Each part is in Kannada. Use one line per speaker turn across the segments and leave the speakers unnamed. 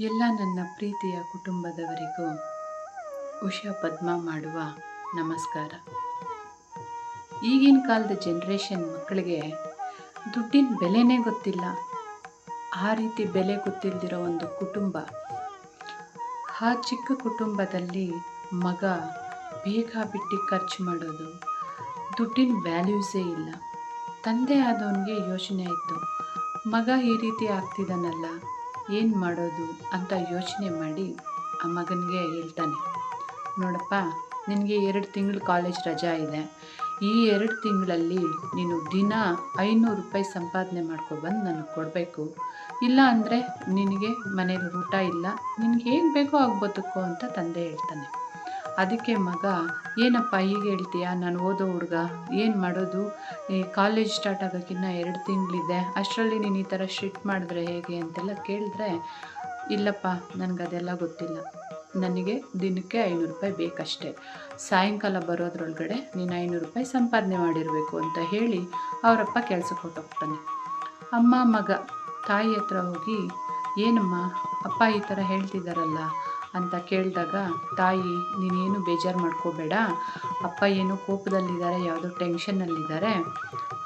ಎಲ್ಲ ನನ್ನ ಪ್ರೀತಿಯ ಕುಟುಂಬದವರಿಗೂ ಉಷಾ ಪದ್ಮ ಮಾಡುವ ನಮಸ್ಕಾರ. ಈಗಿನ ಕಾಲದ ಜನ್ರೇಷನ್ ಮಕ್ಕಳಿಗೆ ದುಡ್ಡಿನ ಬೆಲೆನೇ ಗೊತ್ತಿಲ್ಲ. ಆ ರೀತಿ ಬೆಲೆ ಗೊತ್ತಿಲ್ದಿರೋ ಒಂದು ಕುಟುಂಬ. ಆ ಚಿಕ್ಕ ಕುಟುಂಬದಲ್ಲಿ ಮಗ ಬೇಗ ಬಿಟ್ಟು ಖರ್ಚು ಮಾಡೋದು ದುಡ್ಡಿನ ವ್ಯಾಲ್ಯೂಸೇ ಇಲ್ಲ. ತಂದೆ ಆದವನಿಗೆ ಯೋಚನೆ ಆಯಿತು. ಮಗ ಈ ರೀತಿ ಆಗ್ತಿದ್ದಾನಲ್ಲ. ಏನು ಮಾಡೋದು ಅಂತ ಯೋಚನೆ ಮಾಡಿ ಆ ಮಗನಿಗೆ ಹೇಳ್ತಾನೆ. ನೋಡಪ್ಪ, ನಿನಗೆ ಎರಡು ತಿಂಗಳು ಕಾಲೇಜ್ ರಜಾ ಇದೆ. ಈ ಎರಡು ತಿಂಗಳಲ್ಲಿ ನೀನು ದಿನ ಐನೂರು ರೂಪಾಯಿ ಸಂಪಾದನೆ ಮಾಡ್ಕೊಬಂದು ನನಗೆ ಕೊಡಬೇಕು. ಇಲ್ಲ ಅಂದರೆ ನಿನಗೆ ಮನೇಲಿ ಊಟ ಇಲ್ಲ, ನಿನಗೆ ಹೇಗೆ ಬೇಕೋ ಆಗ ಬದುಕೋ ಅಂತ ತಂದೆ ಹೇಳ್ತಾನೆ. ಅದಕ್ಕೆ ಮಗ, ಏನಪ್ಪ ಈಗ ಹೇಳ್ತೀಯಾ? ನಾನು ಓದೋ ಹುಡುಗ, ಏನು ಮಾಡೋದು? ಈ ಕಾಲೇಜ್ ಸ್ಟಾರ್ಟ್ ಆಗೋಕ್ಕಿಂತ ಎರಡು ತಿಂಗಳಿದೆ. ಅಷ್ಟರಲ್ಲಿ ನೀನು ಈ ಥರ ಶಿಫ್ಟ್ ಮಾಡಿದ್ರೆ ಹೇಗೆ ಅಂತೆಲ್ಲ ಕೇಳಿದ್ರೆ, ಇಲ್ಲಪ್ಪ ನನಗದೆಲ್ಲ ಗೊತ್ತಿಲ್ಲ. ನನಗೆ ದಿನಕ್ಕೆ ಐನೂರು ರೂಪಾಯಿ ಬೇಕಷ್ಟೇ. ಸಾಯಂಕಾಲ ಬರೋದ್ರೊಳಗಡೆ ನೀನು ಐನೂರು ರೂಪಾಯಿ ಸಂಪಾದನೆ ಮಾಡಿರಬೇಕು ಅಂತ ಹೇಳಿ ಅವರಪ್ಪ ಕೆಲಸಕ್ಕೆ ಹೊಟ್ಟೋಗ್ತಾನೆ ಅಮ್ಮ, ಮಗ, ತಾಯಿ ಹತ್ರ ಹೋಗಿ, ಏನಮ್ಮ, ಅಪ್ಪ ಈ ಥರ ಹೇಳ್ತಿದ್ದಾರಲ್ಲ ಅಂತ ಕೇಳಿದಾಗ, ತಾಯಿ, ನೀನೇನು ಬೇಜಾರು ಮಾಡ್ಕೋಬೇಡ. ಅಪ್ಪ ಏನು ಕೋಪದಲ್ಲಿದ್ದಾರೆ, ಯಾವುದೋ ಟೆನ್ಷನ್ನಲ್ಲಿದ್ದಾರೆ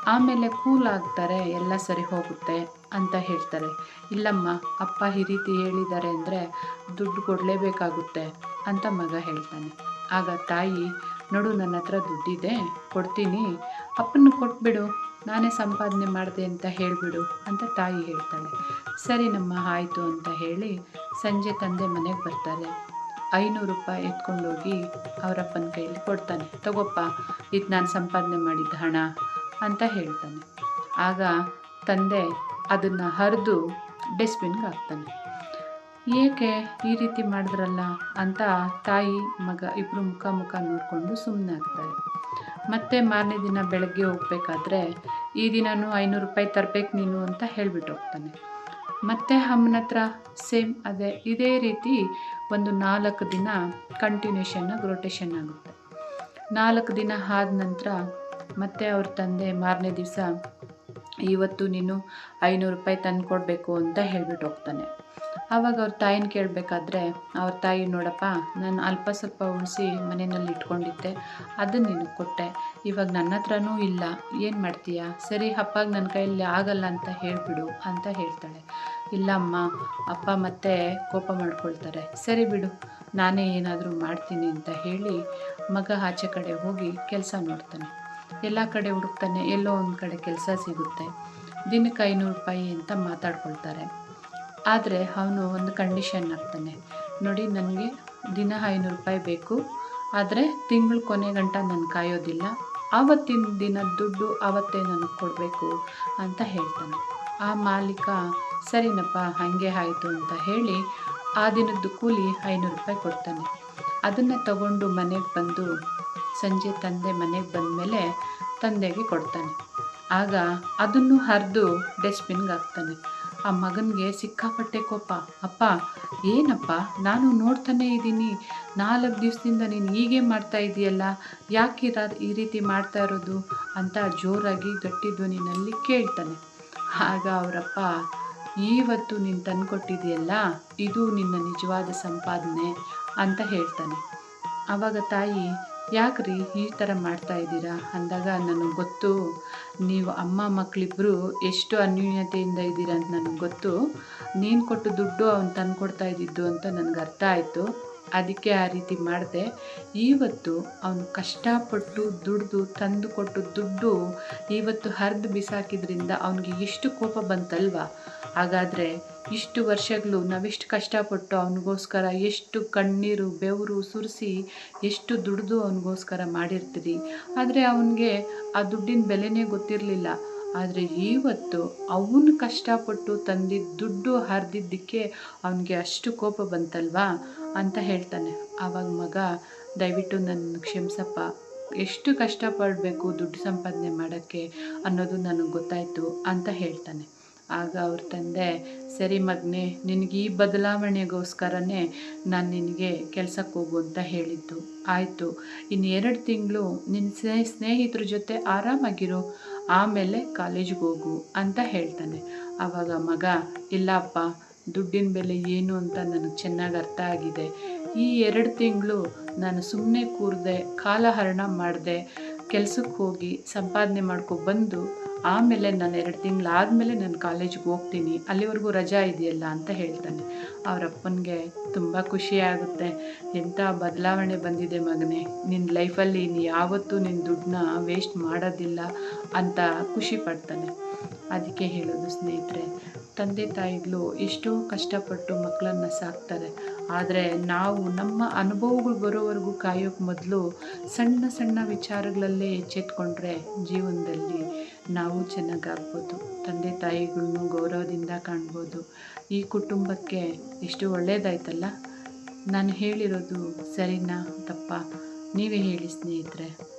ಆಮೇಲೆ ಕೂಲ್ ಆಗ್ತಾರೆ, ಎಲ್ಲ ಸರಿ ಹೋಗುತ್ತೆ ಅಂತ ಹೇಳ್ತಾರೆ. ಇಲ್ಲಮ್ಮ, ಅಪ್ಪ ಈ ರೀತಿ ಹೇಳಿದ್ದಾರೆ ಅಂದರೆ ದುಡ್ಡು ಕೊಡಲೇಬೇಕಾಗುತ್ತೆ ಅಂತ ಮಗ ಹೇಳ್ತಾನೆ. ಆಗ ತಾಯಿ, ನೋಡು ನನ್ನ ಹತ್ರ ದುಡ್ಡಿದೆ, ಕೊಡ್ತೀನಿ. ಅಪ್ಪನ ಕೊಟ್ಬಿಡು. ನಾನೇ ಸಂಪಾದನೆ ಮಾಡಿದೆ ಅಂತ ಹೇಳಿಬಿಡು ಅಂತ ತಾಯಿ ಹೇಳ್ತಾಳೆ. ಸರಿ ನಮ್ಮ ಆಯಿತು ಅಂತ ಹೇಳಿ ಸಂಜೆ ತಂದೆ ಮನೆಗೆ ಬರ್ತಾರೆ. ಐನೂರು ರೂಪಾಯಿ ಎತ್ಕೊಂಡೋಗಿ ಅವರಪ್ಪನ ಕೈಯಲ್ಲಿ ಕೊಡ್ತಾನೆ. ತಗೋಪ್ಪ, ಇದು ನಾನು ಸಂಪಾದನೆ ಮಾಡಿದ್ದ ಹಣ ಅಂತ ಹೇಳ್ತಾನೆ. ಆಗ ತಂದೆ ಅದನ್ನು ಹರಿದು ಡಸ್ಟ್ಬಿನ್ಗೆ ಹಾಕ್ತಾನೆ. ಏಕೆ ಈ ರೀತಿ ಮಾಡಿದ್ರಲ್ಲ ಅಂತ ತಾಯಿ, ಮಗ ಇಬ್ಬರು ಮುಖ ಮುಖ ನೋಡಿಕೊಂಡು ಸುಮ್ಮನೆ ಆಗ್ತಾರೆ. ಮತ್ತೆ ಮಾರನೇ ದಿನ ಬೆಳಗ್ಗೆ ಹೋಗ್ಬೇಕಾದ್ರೆ ಈ ದಿನನೂ ಐನೂರು ರೂಪಾಯಿ ತರಬೇಕು ನೀನು ಅಂತ ಹೇಳಿಬಿಟ್ಟು ಹೋಗ್ತಾನೆ. ಮತ್ತೆ ಅಮ್ಮನ ಹತ್ರ ಸೇಮ್ ಅದೇ, ಇದೇ ರೀತಿ ಒಂದು ನಾಲ್ಕು ದಿನ ಕಂಟಿನ್ಯೂಷನ್ನಾಗಿ ರೊಟೇಷನ್ ಆಗುತ್ತೆ. ನಾಲ್ಕು ದಿನ ಆದ ನಂತರ ಮತ್ತೆ ಅವ್ರ ತಂದೆ ಮಾರನೇ ದಿವಸ, ಇವತ್ತು ನೀನು ಐನೂರು ರೂಪಾಯಿ ತಂದು ಕೊಡಬೇಕು ಅಂತ ಹೇಳ್ಬಿಟ್ಟು ಹೋಗ್ತಾನೆ. ಆವಾಗ ಅವ್ರ ತಾಯಿನ ಕೇಳಬೇಕಾದ್ರೆ, ಅವ್ರ ತಾಯಿ ನೋಡಪ್ಪ, ನಾನು ಅಲ್ಪ ಸ್ವಲ್ಪ ಉಳಿಸಿ ಮನೆಯಲ್ಲಿ ಇಟ್ಕೊಂಡಿದ್ದೆ ಅದನ್ನು ನಿನಗೆ ಕೊಟ್ಟೆ. ಇವಾಗ ನನ್ನ ಹತ್ರನೂ ಇಲ್ಲ. ಏನು ಮಾಡ್ತೀಯಾ? ಸರಿ, ಅಪ್ಪಾಗ ನನ್ನ ಕೈಯಲ್ಲಿ ಆಗಲ್ಲ ಅಂತ ಹೇಳಿಬಿಡು, ಅಂತ ಹೇಳ್ತಾಳೆ. ಇಲ್ಲ ಅಮ್ಮ ಅಪ್ಪ ಮತ್ತೆ ಕೋಪ ಮಾಡ್ಕೊಳ್ತಾರೆ. ಸರಿ ಬಿಡು, ನಾನೇ ಏನಾದರೂ ಮಾಡ್ತೀನಿ ಅಂತ ಹೇಳಿ ಮಗ ಆಚೆ ಕಡೆ ಹೋಗಿ ಕೆಲಸ ನೋಡ್ತಾನೆ. ಎಲ್ಲ ಕಡೆ ಹುಡುಕ್ತಾನೆ, ಎಲ್ಲೋ ಒಂದು ಕಡೆ ಕೆಲಸ ಸಿಗುತ್ತೆ. ದಿನಕ್ಕೆ ಐನೂರು ರೂಪಾಯಿ ಅಂತ ಮಾತಾಡ್ಕೊಳ್ತಾರೆ. ಆದರೆ ಅವನು ಒಂದು ಕಂಡೀಷನ್ ಹಾಕ್ತಾನೆ ನೋಡಿ, ನನಗೆ ದಿನ ಐನೂರು ರೂಪಾಯಿ ಬೇಕು. ಆದರೆ ತಿಂಗಳು ಕೊನೆ ಗಂಟ ನಾನು ಕಾಯೋದಿಲ್ಲ. ಆವತ್ತಿನ ದಿನ ದುಡ್ಡು ಆವತ್ತೇ ನನಗೆ ಕೊಡಬೇಕು ಅಂತ ಹೇಳ್ತಾನೆ. ಆ ಮಾಲೀಕ, ಸರಿನಪ್ಪ, ಹಾಗೆ ಆಯಿತು ಅಂತ ಹೇಳಿ ಆ ದಿನದ್ದು ಕೂಲಿ ಐನೂರು ರೂಪಾಯಿ ಕೊಡ್ತಾನೆ. ಅದನ್ನು ತಗೊಂಡು ಮನೆಗೆ ಬಂದು, ಸಂಜೆ ತಂದೆ ಮನೆಗೆ ಬಂದಮೇಲೆ ತಂದೆಗೆ ಕೊಡ್ತಾನೆ. ಆಗ ಅದನ್ನು ಹರಿದು ಡಸ್ಟ್ಬಿನ್ಗೆ ಹಾಕ್ತಾನೆ. ಆ ಮಗನಿಗೆ ಸಿಕ್ಕಾಪಟ್ಟೆ ಕೋಪ. ಅಪ್ಪ, ಏನಪ್ಪ? ನಾನು ನೋಡ್ತಾನೆ ಇದ್ದೀನಿ. ನಾಲ್ಕು ದಿವಸದಿಂದ ನೀನು ಹೀಗೆ ಮಾಡ್ತಾ ಇದೆಯಲ್ಲ, ಯಾಕೆ ಈ ರೀತಿ ಮಾಡ್ತಾ ಇರೋದು? ಅಂತ ಜೋರಾಗಿ ಗಟ್ಟಿ ಧ್ವನಿನಲ್ಲಿ ಕೇಳ್ತಾನೆ. ಆಗ ಅವರಪ್ಪ ಇವತ್ತು ನೀನು ತಂದುಕೊಟ್ಟಿದೆಯಲ್ಲ ಇದು ನಿನ್ನ ನಿಜವಾದ ಸಂಪಾದನೆ ಅಂತ ಹೇಳ್ತಾನೆ. ಆವಾಗ ತಾಯಿ ಯಾಕ್ರಿ ಈ ಥರ ಮಾಡ್ತಾ ಇದ್ದೀರಾ? ಅಂದಾಗ ನನಗೆ ಗೊತ್ತು. ನೀವು ಅಮ್ಮ ಮಕ್ಕಳಿಬ್ಬರು ಎಷ್ಟು ಅನ್ಯೂನ್ಯತೆಯಿಂದ ಇದ್ದೀರಾ ಅಂತ ನನಗೆ ಗೊತ್ತು. ನೀನು ಕೊಟ್ಟು ದುಡ್ಡು ಅವ್ನು ತಂದು ಕೊಡ್ತಾ ಇದ್ದಿದ್ದು ಅಂತ ನನಗೆ ಅರ್ಥ ಆಯಿತು. ಅದಕ್ಕೆ ಆ ರೀತಿ ಮಾಡಿದೆ. ಇವತ್ತು ಅವನು ಕಷ್ಟಪಟ್ಟು ದುಡ್ದು, ತಂದು ಕೊಟ್ಟು ದುಡ್ಡು ಇವತ್ತು ಹರಿದು ಬಿಸಾಕಿದ್ರಿಂದ ಅವನಿಗೆ ಎಷ್ಟು ಕೋಪ ಬಂತಲ್ವಾ? ಹಾಗಾದರೆ ಇಷ್ಟು ವರ್ಷಗಳು ನಾವೆಷ್ಟು ಕಷ್ಟಪಟ್ಟು ಅವನಿಗೋಸ್ಕರ ಎಷ್ಟು ಕಣ್ಣೀರು, ಬೆವರು ಸುರಿಸಿ ಎಷ್ಟು ದುಡಿದು ಅವನಿಗೋಸ್ಕರ ಮಾಡಿರ್ತೀರಿ? ಆದರೆ ಅವನಿಗೆ ಆ ದುಡ್ಡಿನ ಬೆಲೆನೇ ಗೊತ್ತಿರಲಿಲ್ಲ. ಆದರೆ ಇವತ್ತು ಅವನು ಕಷ್ಟಪಟ್ಟು ತಂದಿದ್ದ ದುಡ್ಡು ಹರಿದಿದ್ದಕ್ಕೆ ಅವನಿಗೆ ಅಷ್ಟು ಕೋಪ ಬಂತಲ್ವಾ ಅಂತ ಹೇಳ್ತಾನೆ. ಆವಾಗ ಮಗ, ದಯವಿಟ್ಟು ನನ್ನ ಕ್ಷಮಿಸಪ್ಪ. ಎಷ್ಟು ಕಷ್ಟಪಡಬೇಕು ದುಡ್ಡು ಸಂಪಾದನೆ ಮಾಡೋಕ್ಕೆ ಅನ್ನೋದು ನನಗೆ ಗೊತ್ತಾಯಿತು ಅಂತ ಹೇಳ್ತಾನೆ. ಆಗ ಅವ್ರ ತಂದೆ, ಸರಿ ಮಗನೇ, ನಿನಗೆ ಈ ಬದಲಾವಣೆಗೋಸ್ಕರನೇ ನಾನು ನಿನಗೆ ಕೆಲಸಕ್ಕೆ ಹೋಗು ಅಂತ ಹೇಳಿದ್ದು. ಆಯಿತು ಇನ್ನು ಎರಡು ತಿಂಗಳು ನಿನ್ನ ಸ್ನೇಹ ಸ್ನೇಹಿತರ ಜೊತೆ ಆರಾಮಾಗಿರು, ಆಮೇಲೆ ಕಾಲೇಜಿಗೆ ಹೋಗು ಅಂತ ಹೇಳ್ತಾನೆ. ಆವಾಗ ಮಗ, ಇಲ್ಲಪ್ಪ, ದುಡ್ಡಿನ ಬೆಲೆ ಏನು ಅಂತ ನನಗೆ ಚೆನ್ನಾಗಿ ಅರ್ಥ ಆಗಿದೆ. ಈ ಎರಡು ತಿಂಗಳು ನಾನು ಸುಮ್ಮನೆ ಕೂರದೆ, ಕಾಲಹರಣ ಮಾಡಿದೆ ಕೆಲಸಕ್ಕೆ ಹೋಗಿ ಸಂಪಾದನೆ ಮಾಡ್ಕೊ ಬಂದು ಆಮೇಲೆ ನಾನು ಎರಡು ತಿಂಗಳಾದಮೇಲೆ ನಾನು ಕಾಲೇಜಿಗೆ ಹೋಗ್ತೀನಿ, ಅಲ್ಲಿವರೆಗೂ ರಜಾ ಇದೆಯಲ್ಲ ಅಂತ ಹೇಳ್ತಾನೆ. ಅವರ ಅಪ್ಪನಿಗೆ ತುಂಬ ಖುಷಿಯಾಗುತ್ತೆ ಎಂಥ ಬದಲಾವಣೆ ಬಂದಿದೆ ಮಗನೇ, ನಿನ್ನ ಲೈಫಲ್ಲಿ ನೀ ಯಾವತ್ತೂ ನಿನ್ನ ದುಡ್ಡನ್ನ ವೇಸ್ಟ್ ಮಾಡೋದಿಲ್ಲ ಅಂತ ಖುಷಿ ಪಡ್ತಾನೆ. ಅದಕ್ಕೆ ಹೇಳೋದು ಸ್ನೇಹಿತರೆ, ತಂದೆ ತಾಯಿಗಳು ಎಷ್ಟೋ ಕಷ್ಟಪಟ್ಟು ಮಕ್ಕಳನ್ನು ಸಾಕ್ತಾರೆ. ಆದರೆ ನಾವು ನಮ್ಮ ಅನುಭವಗಳು ಬರೋವರೆಗೂ ಕಾಯೋಕ್ಕೆ ಮೊದಲು ಸಣ್ಣ ಸಣ್ಣ ವಿಚಾರಗಳಲ್ಲೇ ಎಚ್ಚೆತ್ಕೊಂಡ್ರೆ ಜೀವನದಲ್ಲಿ ನಾವು ಚೆನ್ನಾಗಾಗ್ಬೋದು. ತಂದೆ ತಾಯಿಗಳನ್ನು ಗೌರವದಿಂದ ಕಾಣ್ಬೋದು. ಈ ಕುಟುಂಬಕ್ಕೆ ಎಷ್ಟು ಒಳ್ಳೆಯದಾಯ್ತಲ್ಲ ನಾನು ಹೇಳಿರೋದು ಸರಿನಾ? ತಪ್ಪಾ? ನೀವೇ ಹೇಳಿ ಸ್ನೇಹಿತರೆ.